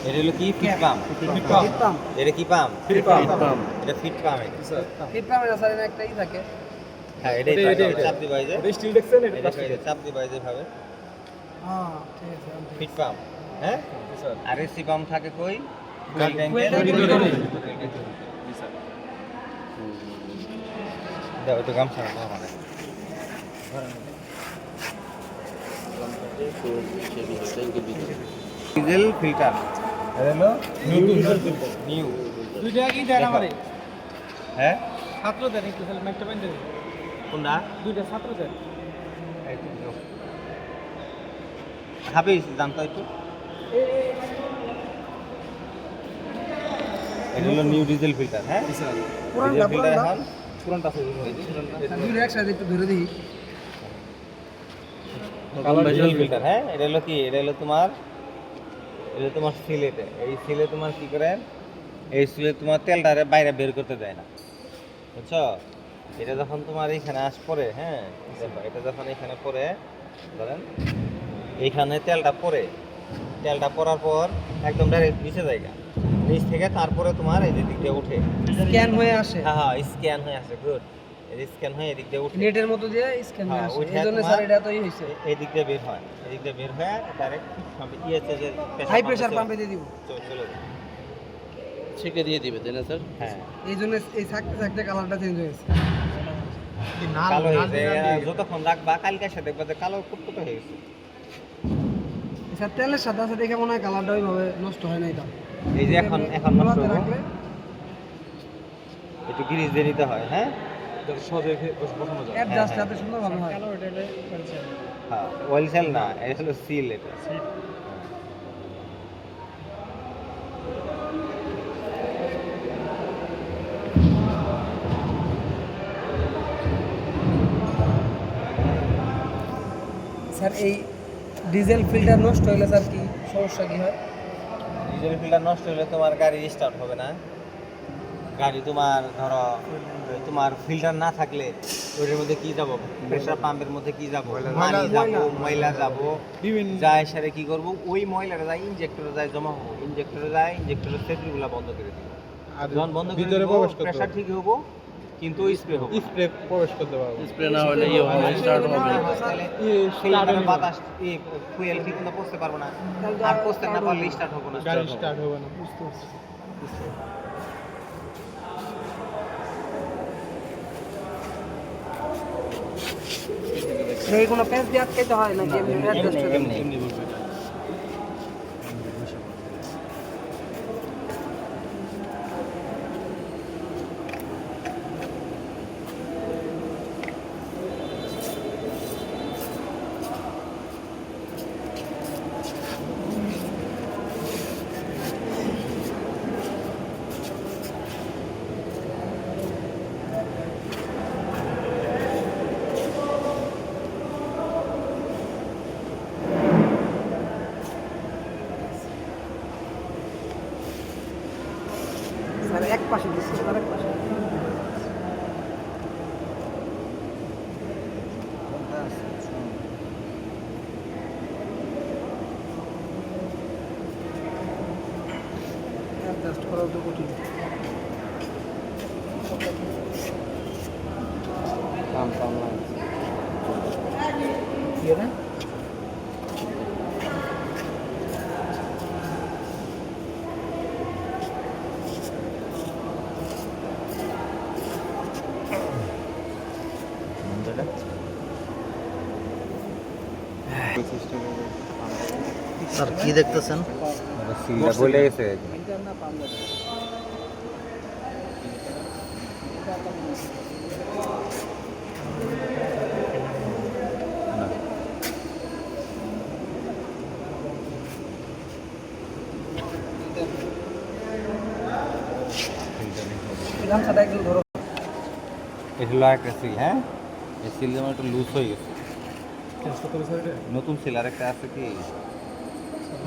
এটা হলো কি? ফিট পাম্প ফিট পাম্প এটা কি পাম্প ফিট পাম্প এটা ফিট পাম্প ফিট পাম্পের স্যার এর একটা ই থাকে। হ্যাঁ এটা- এটা- এটা। চাপ দিবা এই যে এটা স্টিল দেখছেন এটা এটা চাপ দিবা এই যে ভাবে। হ্যাঁ ঠিক আছে ফিট পাম্প হ্যাঁ? স্যার আর এসি পাম্প থাকে কই? ফুয়েল ট্যাঙ্কের ভিতরে। জি স্যার। দাও একটু গামছা দাও ডিজেল ফিল্টার। হলো নিউ দুইটা কি দেন আমারে? হ্যাঁ? ছাত্র দেন একটু তাহলে ম্যাকটা পাইন দেন। কোনটা? দুইটা ছাত্র দেন। হাফিজ জানতো একটু। এটা হলো নিউ ডিজেল ফিল্টার হ্যাঁ? পুরানটা ডিজেল ফিল্টার পুরানটা এখন। পুরানটা আছে দুইটা একসাথে একটু ধরে দিই। ডিজেল ফিল্টার হ্যাঁ? এটা হলো কি? এটা হলো তোমার এটা তোমার সিলেটে। এই সিলে তোমার কি করে? এই সিলে তোমার তেলটারে বাইরে বের করতে দেয় না। বুঝছ? এটা যখন তোমার এইখানে আস পরে হ্যাঁ? এটা যখন এখানে পরে ধরেন এইখানে তেলটা পরে তেলটা পরার পর একদম ডাইরেক্ট নিচে জায়গা নিচ থেকে তারপরে তোমার এই যে দিক দিয়ে উঠে। স্ক্যান হয়ে আসে। হ্যাঁ হ্যাঁ স্ক্যান হয়ে আসে। গুড এই স্ক্যান হয়ে এদিক দিয়ে উঠে। নেটের মতো দিয়ে স্ক্যান হয়ে হ্যাঁ, এই জন্য স্যার এটা তো ই হইছে এই দিক দিয়ে বের হয় এই দিক দিয়ে বের হয়ে ডাইরেক্ট ইয়েতে যে হাই প্রেসার পাম্পে দিয়ে দিব। চলে চলে দিয়ে দিবে তাই না স্যার? হ্যাঁ। এই জন্য এই থাকতে থাকতে কালারটা চেঞ্জ হয়েছে হয়ে যতক্ষণ রাখবা কালকে এসে দেখবা যে কালো কুটকুটো হয়ে গেছে। স্যার তেলের সাথে আছে দেখে মনে হয় কালারটা ওইভাবে নষ্ট হয় না এটা এই যে এখন এখন নষ্ট রাখলে একটু গ্রিজ দিয়ে নিতে হয় হ্যাঁ? যাতে সহজে বসানো যায় অ্যাডজাস্ট হ্যাঁ। যাতে সুন্দরভাবে হয়। হ্যাঁ অয়েল সেল না এটা হলো সিল এটা। স্যার এই ডিজেল ফিল্টার নষ্ট হলে স্যার কি সমস্যা কি হয়? ডিজেল ফিল্টার নষ্ট হলে তোমার গাড়ি স্টার্ট হবে না। গাড়ি তোমার ধরো তোমার ফিল্টার না থাকলে ওইটার মধ্যে কি যাব? প্রেসার পাম্পের মধ্যে কি যাব? পানি যাব ময়লা যাব বিভিন্ন যায় সারে কি করব? ওই ময়লাটা যায় ইনজেক্টরে যায় জমা হব। ইনজেক্টরে যায় ইনজেক্টরের সেটগুলো বন্ধ করে দিব। যখন বন্ধ করে ভিতরে দিব প্রেসার ঠিক হব কিন্তু স্প্রে হব স্প্রে প্রবেশ করতে পারব স্প্রে না হলে ইয়ে হবে স্টার্ট হবে। তাহলে ইয়ে, বাতাস ফুয়েল ঠিক মতো পৌঁছতে পারব না। আর পৌঁছতে না পারলে স্টার্ট হব না গাড়ি স্টার্ট হবে না বুঝতে পারছি। এই কোনো প্যাঁচ দিয়ে আটকাইতে হয় নাকি? এমনি এমনি, adjust হয়ে যায়? এমনি। এমনি বলবে স্যার এক পাশে দিচ্ছে স্যার এক পাশে অ্যাডজাস্ট করা তো কঠিন স্যার কি দেখতেছেন? সিলটা বলে গেছে গামছাটা একদম ধরো এটা হলো একটা সিল হ্যাঁ এই সিল যেমন একটু লুজ হয়ে গেছে কত বছর এটা নতুন সিল আর একটা আছে কি এ,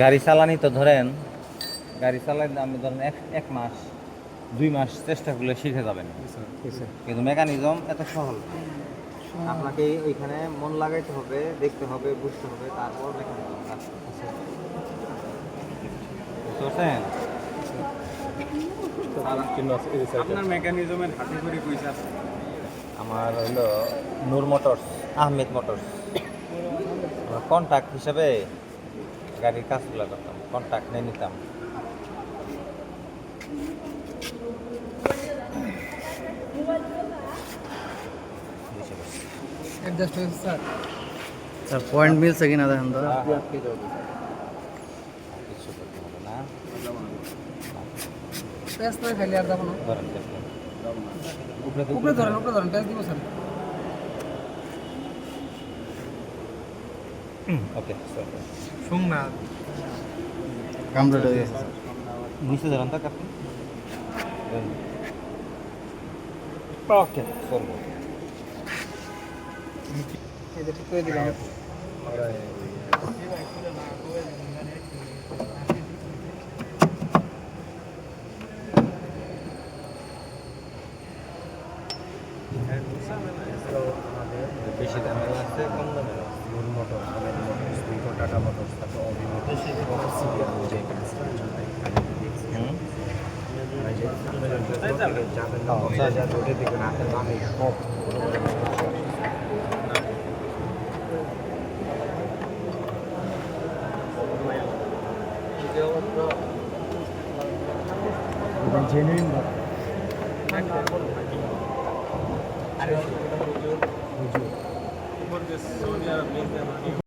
গাড়ি চালানি তো ধরেন গাড়ি চালানি আপনি ধরেন এক এক মাস দুই মাস চেষ্টা করলে শিখে যাবেন। কিন্তু মেকানিজম এত সহজ। আপনাকে ওইখানে মন লাগাইতে হবে দেখতে হবে বুঝতে হবে তারপর মেকানিজম কাজ পারছেন? আপনার মেকানিজমের হাতে করে পয়সা আমার হলো Noor motors Ahmed motors. Contact হিসাবে গাড়ির কাজগুলো করতাম কন্ট্যাক্ট নিয়ে নিতাম। স্যার পয়েন্ট মিলছে কিনা দেখেন তো? কিছু করতে হবে না। উপরে ধরেন উপরে ধরেন টেস্ট দিব স্যার ওকে sorry। শুন না কমপ্লিট হয়ে গেছে নিচে ধরেন তো আপনি ওকে চলবো এই যে ঠিক করে দিলাম বেশি দামের আছে কম দামের ও, আচ্ছা।